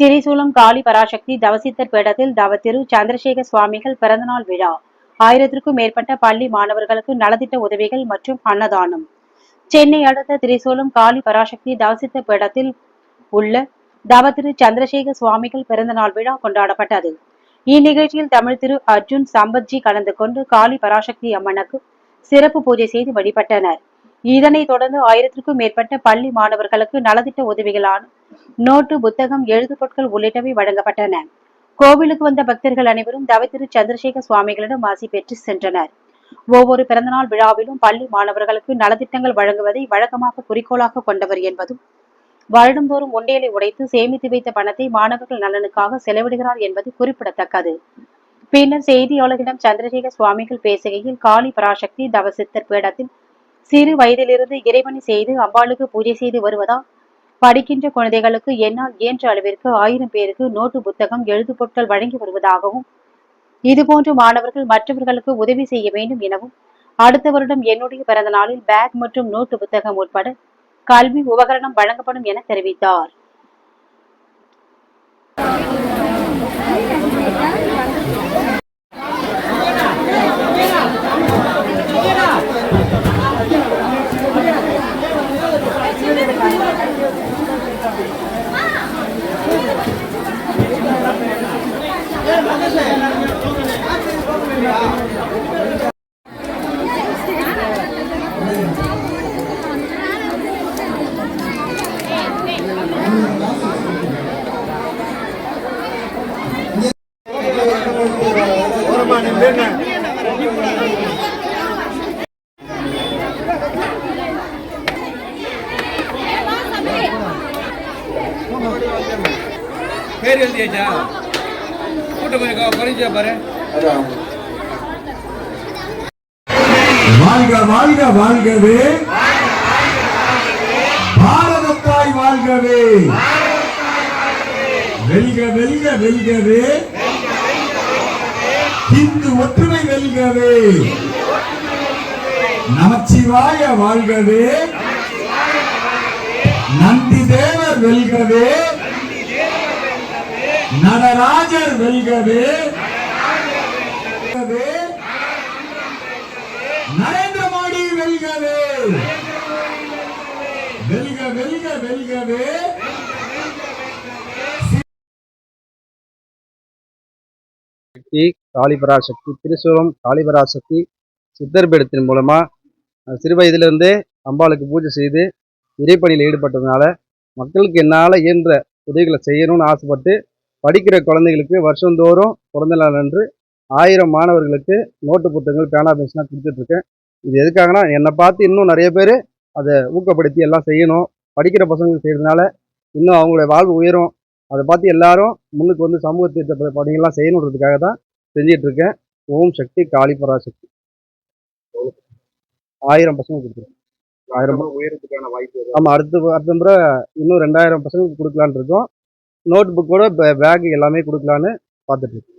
திரிசூலம் காளி பராசக்தி தவசித்தர் பீடத்தில் தவத்திரு சந்திரசேகர சுவாமிகள் பிறந்தநாள் விழா. ஆயிரத்திற்கும் மேற்பட்ட பள்ளி மாணவர்களுக்கு நலத்திட்ட உதவிகள் மற்றும் அன்னதானம். சென்னை அடுத்த திரிசூலம் காளி பராசக்தி தவசித்த பீடத்தில் உள்ள தவத்திரு சந்திரசேகர சுவாமிகள் பிறந்தநாள் விழா கொண்டாடப்பட்டது. இந்நிகழ்ச்சியில் தமிழ் திரு அர்ஜுன் சம்பத்ஜி கலந்து கொண்டு காளி பராசக்தி அம்மனுக்கு சிறப்பு பூஜை செய்து வழிபட்டனர். இதனைத் தொடர்ந்து ஆயிரத்திற்கும் மேற்பட்ட பள்ளி மாணவர்களுக்கு நலத்திட்ட உதவிகளான நோட்டு புத்தகம் எழுது பொருட்கள் உள்ளிட்டவை வழங்கப்பட்டன. கோவிலுக்கு வந்த பக்தர்கள் அனைவரும் தவத்திரு சந்திரசேகர் சுவாமிகளிடம் ஆசி பெற்று சென்றனர். ஒவ்வொரு பிறந்தநாள் விழாவிலும் பள்ளி மாணவர்களுக்கு நலத்திட்டங்கள் வழங்குவதை வழக்கமாக குறிக்கோளாக கொண்டவர் என்பதும் வருடந்தோறும் உண்டியலை உடைத்து சேமித்து வைத்த பணத்தை மாணவர்கள் நலனுக்காக செலவிடுகிறார் என்பது குறிப்பிடத்தக்கது. பின்னர் செய்தியாளர்களிடம் சந்திரசேகர் சுவாமிகள் பேசுகையில் காளி பராசக்தி தவசித்தர் பீடத்தில் சிறு வயதிலிருந்து இறைவனை செய்து அம்பாளுக்கு பூஜை செய்து வருவதால் படிக்கின்ற குழந்தைகளுக்கு என்னால் இயன்ற அளவிற்கு ஆயிரம் பேருக்கு நோட்டு புத்தகம் எழுது பொருட்கள் வழங்கி வருவதாகவும் இதுபோன்று மாணவர்கள் மற்றவர்களுக்கு உதவி செய்ய வேண்டும் எனவும் அடுத்த வருடம் என்னுடைய பிறந்த நாளில் பேக் மற்றும் நோட்டு புத்தகம் உட்பட கல்வி உபகரணம் வழங்கப்படும் என தெரிவித்தார். பேர் எழுதியாச்சா? கூட்டம் கொஞ்சம் குறைஞ்சா பாரு. வாழ்க வாழ்க வாழ்கவே. பாரதத்தாய் வாழ்கவே. வெல்க வெல்க வெல்கவே. இந்து ஒற்றுமை வெல்கவே. நமச்சிவாய வாழ்கவே. நந்தி தேவர் வெல்கவே. நடராஜர் வெல்கவே. வெல்க வெல்க வெல்கவே சக்தி காளிபராசக்தி திருசூலம் காளிபராசக்தி சித்தர்பீடத்தின் மூலமாக சிறு வயதிலிருந்தே அம்பாளுக்கு பூஜை செய்து இறைப்பணியில் ஈடுபட்டதுனால மக்களுக்கு என்னால் இயன்ற உதவிகளை செய்யணும்னு ஆசைப்பட்டு படிக்கிற குழந்தைகளுக்கு வருஷந்தோறும் பிறந்த நாள் அன்று ஆயிரம் மாணவர்களுக்கு நோட்டு புத்தகங்கள் பேனா பென்சிலாக கொடுத்துட்ருக்கேன் இது எதுக்காகனா என்னை பார்த்து இன்னும் நிறைய பேர் அதை ஊக்கப்படுத்தி எல்லாம் செய்யணும். படிக்கிற பசங்களுக்கு செய்கிறதுனால இன்னும் அவங்களுடைய வாழ்வு உயரும். அதை பார்த்து எல்லாரும் முன்னுக்கு வந்து சமூக திட்ட பணிகள்லாம் செய்யணுன்றதுக்காக தான் செஞ்சிட்டு இருக்கேன் ஓம் சக்தி காளி பராசக்தி. ஆயிரம் பசங்க கொடுத்துருக்கேன் ஆயிரம் உயரத்துக்கான வாய்ப்பு ஆமாம் அடுத்த அடுத்த முறை இன்னும் ரெண்டாயிரம் பசங்களுக்கு கொடுக்கலான்னு இருக்கோம். நோட் புக்கோட பேக் எல்லாமே கொடுக்கலான்னு பார்த்துட்டு இருக்கோம்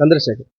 சந்திரசேகர்.